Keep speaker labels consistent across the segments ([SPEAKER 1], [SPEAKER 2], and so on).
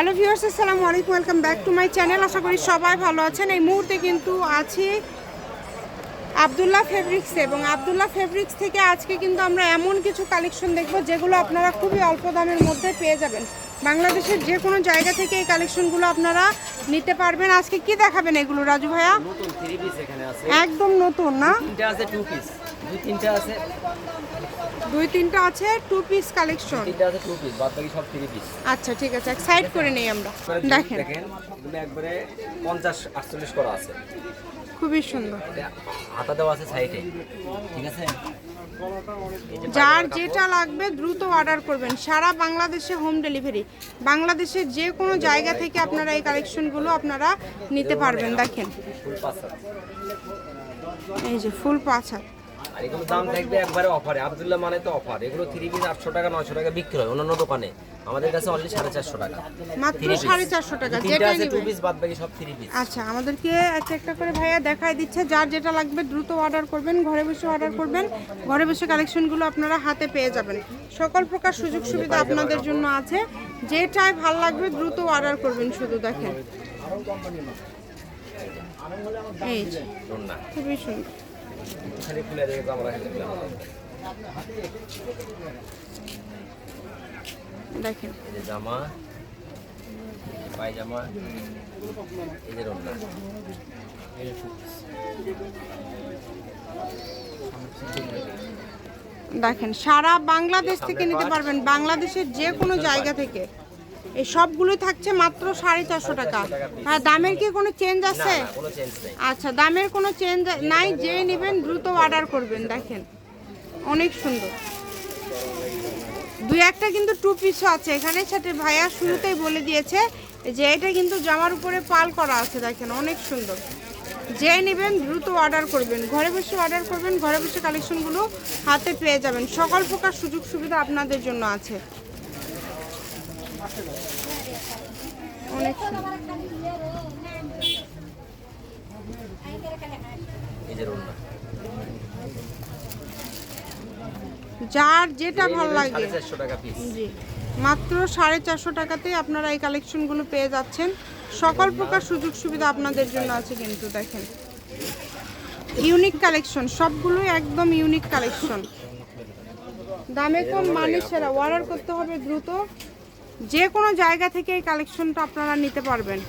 [SPEAKER 1] Hello viewers আসসালামু আলাইকুম welcome back to my channel. আশা করি সবাই ভালো আছেন। এই মুহূর্তে কিন্তু আছি আবদুল্লাহ ফেব্রিক্স এবং আবদুল্লাহ ফেব্রিক্স থেকে আজকে কিন্তু আমরা এমন কিছু কালেকশন দেখব যেগুলো আপনারা খুবই অল্প দামের মধ্যে পেয়ে যাবেন। বাংলাদেশের যে কোনো জায়গা থেকে এই কালেকশনগুলো আপনারা নিতে পারবেন। আজকে কি দেখাবেন এগুলো রাজু ভাইয়া? একদম নতুন না?
[SPEAKER 2] আছে টু পিস দুই তিনটা আছে।
[SPEAKER 1] দুই তিনটা আছে টু পিস কালেকশন
[SPEAKER 2] তিনটা আছে টু পিস বাদ বাকি সব থ্রি পিস
[SPEAKER 1] আচ্ছা ঠিক আছে এক সাইড করে নেই আমরা। দেখেন
[SPEAKER 2] দেখেন। এগুলো একবারে পঞ্চাশ আটচল্লিশ করা আছে।
[SPEAKER 1] খুবই সুন্দর।
[SPEAKER 2] হাতা দেওয়া আছে সাইডে ঠিক আছে?
[SPEAKER 1] যার যেটা লাগবে দ্রুত অর্ডার করবেন। সারা বাংলাদেশে হোম ডেলিভারি বাংলাদেশের যে কোনো জায়গা থেকে আপনারা এই কালেকশনগুলো আপনারা নিতে পারবেন দেখেন। এই যে ফুল পাঁচ হাত।
[SPEAKER 2] আর এগুলো দাম থাকবে একবারে অফারে। আব্দুল্লাহ মানে তো অফার। এগুলো থ্রি পিস আটশো টাকা নয়শো টাকা বিক্রি হয় অন্যান্য দোকানে। আমাদের কাছে অনলি সাড়ে চারশো টাকা।
[SPEAKER 1] মাত্র সাড়ে চারশো টাকা যেটা
[SPEAKER 2] আছে টু পিস বাদ বাকি সব থ্রি পিস
[SPEAKER 1] আচ্ছা আমাদেরকে একটা একটা করে ভাইয়া দেখাই দিচ্ছে। যার যেটা লাগবে দ্রুত অর্ডার করবেন ঘরে বসে অর্ডার করবেন। ঘরে বসে কালেকশনগুলো আপনারা হাতে পেয়ে যাবেন। সকল প্রকার সুযোগ সুবিধা আপনাদের জন্য আছে। যেটাই ভালো লাগবে দ্রুত অর্ডার করবেন শুধু দেখেন। এই খুবই সুন্দর।
[SPEAKER 2] খালি খুলে আমরা
[SPEAKER 1] দেখেন।
[SPEAKER 2] জামা পায়জামা যে
[SPEAKER 1] দেখেন সারা বাংলাদেশ থেকে নিতে পারবেন। বাংলাদেশের যে কোনো জায়গা থেকে। এই সবগুলো থাকছে মাত্র সাড়ে চারশো টাকা। হ্যাঁ দামের কি কোনো চেঞ্জ আছে? আচ্ছা দামের কোনো চেঞ্জ নাই যে নেবেন দ্রুত অর্ডার করবেন দেখেন। অনেক সুন্দর। দুই একটা কিন্তু টু পিসও আছে। এখানে সাথে ভাইয়া শুরুতেই বলে দিয়েছে যে এটা কিন্তু জামার উপরে পাল করা আছে দেখেন অনেক সুন্দর। যে নেবেন দ্রুত অর্ডার করবেন। ঘরে বসে অর্ডার করবেন ঘরে বসে কালেকশনগুলো হাতে পেয়ে যাবেন। সকল প্রকার সুযোগ সুবিধা আপনাদের জন্য আছে। অনেক যার যেটা ভালো লাগে। জি। মাত্র সাড়ে চারশো টাকাতেই আপনারা এই কালেকশনগুলো পেয়ে যাচ্ছেন। সকল প্রকার সুযোগ সুবিধা আপনাদের জন্য আছে কিন্তু দেখেন। ইউনিক কালেকশন সবগুলোই একদম ইউনিক কালেকশন দামে কম মানে সেরা। অর্ডার করতে হবে দ্রুত। যে কোনো জায়গা থেকে এই কালেকশনটা আপনারা নিতে পারবেন।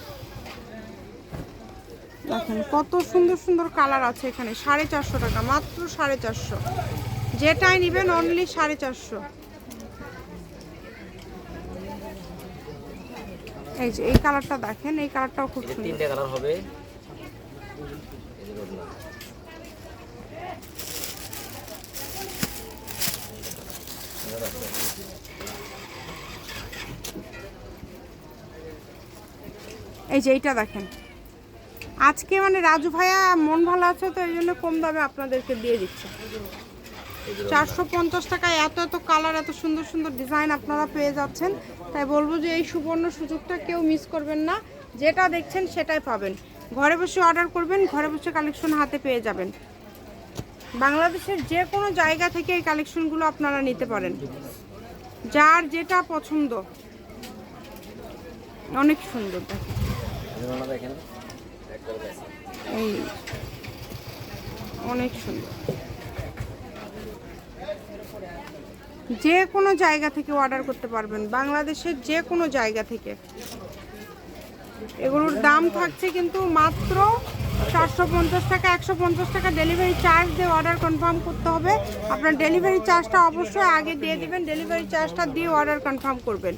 [SPEAKER 1] দেখেন কত সুন্দর সুন্দর কালার আছে এখানে সাড়ে চারশো টাকা মাত্র সাড়ে চারশো। যেটাই নেবেন অনলি সাড়ে চারশো। এই যে এই কালারটা দেখেন এই কালারটাও খুব সুন্দর।
[SPEAKER 2] তিনটে কালার হবে। এই যে
[SPEAKER 1] এইটা দেখেন। আজকে মানে রাজু ভাইয়া মন ভালো আছে তো এই জন্য কম দামে আপনাদেরকে দিয়ে দিচ্ছে। চারশো পঞ্চাশ টাকায় এত এত কালার এত সুন্দর সুন্দর ডিজাইন আপনারা পেয়ে যাচ্ছেন। তাই বলব যে এই সুবর্ণ সুযোগটা কেউ মিস করবেন না। যেটা দেখছেন সেটাই পাবেন। ঘরে বসে অর্ডার করবেন, ঘরে বসে কালেকশন হাতে পেয়ে যাবেন। বাংলাদেশের যে কোনো জায়গা থেকে এই কালেকশনগুলো আপনারা নিতে পারেন। যার যেটা পছন্দ। অনেক সুন্দর দেখেন। অনেক সুন্দর। যে কোনো জায়গা থেকে অর্ডার করতে পারবেন। বাংলাদেশের যে কোনো জায়গা থেকে। এগুলোর দাম থাকছে কিন্তু মাত্র চারশো পঞ্চাশ টাকা, একশো পঞ্চাশ টাকা ডেলিভারি চার্জ দিয়ে অর্ডার কনফার্ম করতে হবে। আপনার ডেলিভারি চার্জটা অবশ্যই আগে দিয়ে দেবেন। ডেলিভারি চার্জটা দিয়ে অর্ডার কনফার্ম করবেন।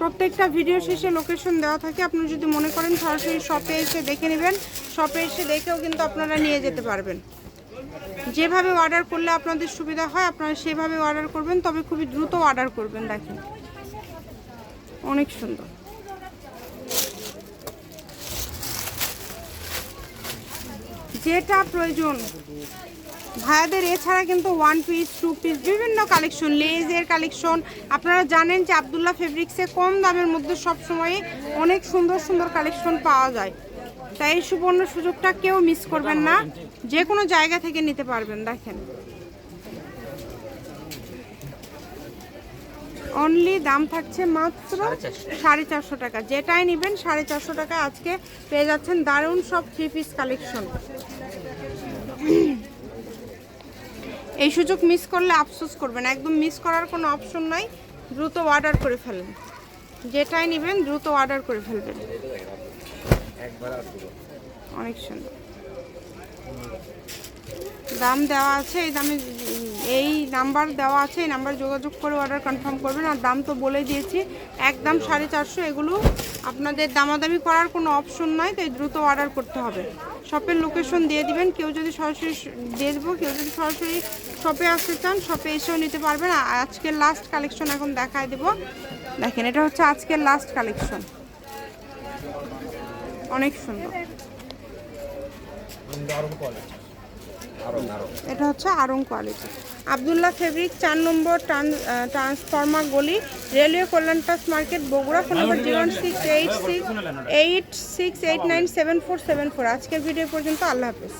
[SPEAKER 1] প্রত্যেকটা ভিডিও শেষে লোকেশন দেওয়া থাকে। আপনি যদি মনে করেন সরাসরি শপে এসে দেখে নেবেন। শপে এসে দেখেও কিন্তু আপনারা নিয়ে যেতে পারবেন। যেভাবে অর্ডার করলে আপনাদের সুবিধা হয়, আপনারা সেভাবে অর্ডার করবেন, তবে খুবই দ্রুত অর্ডার করবেন, দেখেন। অনেক সুন্দর। যেটা প্রয়োজন ভাইয়াদের এছাড়া কিন্তু ওয়ান পিস টু পিস বিভিন্ন কালেকশন লেজের কালেকশন আপনারা জানেন যে আবদুল্লাহ ফেব্রিক্সে কম দামের মধ্যে সব সময় অনেক সুন্দর সুন্দর কালেকশন পাওয়া যায়। তাই এই সুবর্ণ সুযোগটা কেউ মিস করবেন না। যে কোনো জায়গা থেকে নিতে পারবেন দেখেন। অনলি দাম থাকছে মাত্র
[SPEAKER 2] সাড়ে চারশো।
[SPEAKER 1] সাড়ে চারশো টাকা। যেটাই নেবেন সাড়ে চারশো টাকা আজকে পেয়ে যাচ্ছেন দারুণ সব থ্রি পিস কালেকশন এই সুযোগ মিস করলে আফসোস করবেন একদম মিস করার কোনো অপশন নাই। দ্রুত অর্ডার করে ফেলেন। যেটাই নেবেন, দ্রুত অর্ডার করে ফেলবেন। অনেক সুন্দর। দাম দেওয়া আছে, এই দামে, এই নাম্বার দেওয়া আছে, এই নাম্বার যোগাযোগ করে অর্ডার কনফার্ম করবেন। আর দাম তো বলে দিয়েছি, একদম সাড়ে চারশো, এগুলো আপনাদের দামাদামি করার কোনো অপশন নাই তাই দ্রুত অর্ডার করতে হবে। শপের লোকেশন দিয়ে দিবেন, কেউ যদি সরাসরি দেবো কেউ যদি সরাসরি শপে আসতে চান শপে এসেও নিতে পারবেন। আজকের লাস্ট কালেকশন এখন দেখায় দেবো। দেখেন, এটা হচ্ছে আজকের লাস্ট কালেকশন অনেক সুন্দর। এটা হচ্ছে আরং কোয়ালিটি আবদুল্লাহ ফেব্রিক চার নম্বর ট্রান্সফর্মার গলি railway কল্যাণটাস market Bogura phone number zero six eight six eight six eight nine seven four seven four. আজকের ভিডিও পর্যন্ত আল্লাহ হাফেজ।